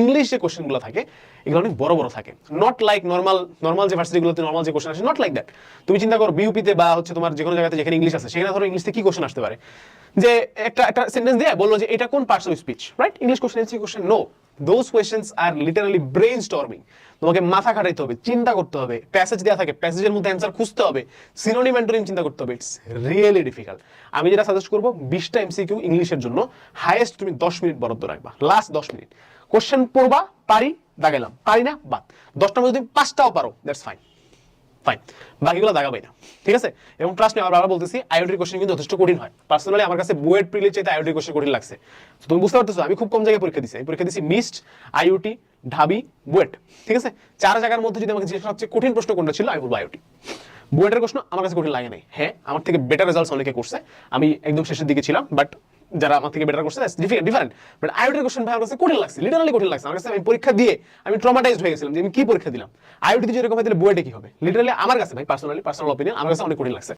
English যে কোশ্চেনগুলো থাকে, এগুলো অনেক বড় বড় থাকে। নট লাইক নর্মাল নর্মাল যে ভার্সিটিগুলোতে নর্মাল যে কোশ্চেন আসে নট লাইক দ্যাট তুমি চিন্তা করো বিউপিতে বা হচ্ছে তোমার যে কোনো জায়গাতে যেখানে ইংলিশ আছে, সেখানে ধরো ইংলিশে কি কোশ্চেন আসতে পারে? যে একটা একটা সেন্টেন্স দিয়ে, বলল যে এটা কোন parts of speech right English question easy question no those questions are literally brainstorming তোমাকে মাথা খাটাইতে হবে, চিন্তা করতে হবে প্যাসেজ দেওয়া থাকে প্যাসেজের মধ্যে অ্যান্সার খুঁজতে হবে সিনোনিম অ্যান্টোনিম চিন্তা করতে হবে ইটস রিয়েলি ডিফিকাল্ট আমি যেটা সাজেস্ট করব, বিশটা এমসিকিউ ইংলিশের জন্য হাইয়েস্ট তুমি দশ মিনিট বরাদ্দ রাখবা লাস্ট দশ মিনিট। কোশ্চেন পড়বা, পারি, দাগাইলাম, পারি না, বাদ। দশটার মধ্যে তুমি পাঁচটাও পারো দ্যাটস ফাইন ফাইন বাকিগুলো দাগাবাই না, ঠিক আছে? এবং ট্রাস্ট আমি আবার বলতেছি আইওটির কোশ্চেন কিন্তু যথেষ্ট কঠিন হয়। পার্সোনালি আমার কাছে বুয়েট প্রিলির চাইতে আইওটির কোশ্চেন কঠিন লাগছে। তো তুমি বুঝতে পারতেছো, আমি খুব কম জায়গায় পরীক্ষা দিছি। আমি পরীক্ষা দিছি মিস্ট আইওটি ঢাবি, বুয়েট, ঠিক আছে? চার জায়গার মধ্যে যদি আমাকে জিজ্ঞেস সবচেয়ে কঠিন প্রশ্ন কোনটা ছিল, আমি বলব আইওটি বুয়েটের প্রশ্ন আমার কাছে কঠিন লাগে নাই। হ্যাঁ আমার থেকে বেটার রেজাল্টস অনেকে করছে। আমি একদম শেষের দিকে ছিলাম বাট যারা আমার থেকে বেটার করছে ডিফারেন্ট বাট আইওটির কোশ্চেন ভাই, আমার কাছে কঠিন লাগছে লিটারালি কঠিন লাগছে। আমার কাছে আমি পরীক্ষা দিয়ে আমি ট্রমাটাইজ হয়ে গেছিলাম যে আমি কি পরীক্ষা দিলাম। আইওটিতে যেরকম হয় তাহলে বইটা কি হবে? লিটারালি আমার কাছে ভাই পার্সোনালি পার্সোনাল অপিনিয়ন আমার কাছে অনেক কঠিন লাগছে।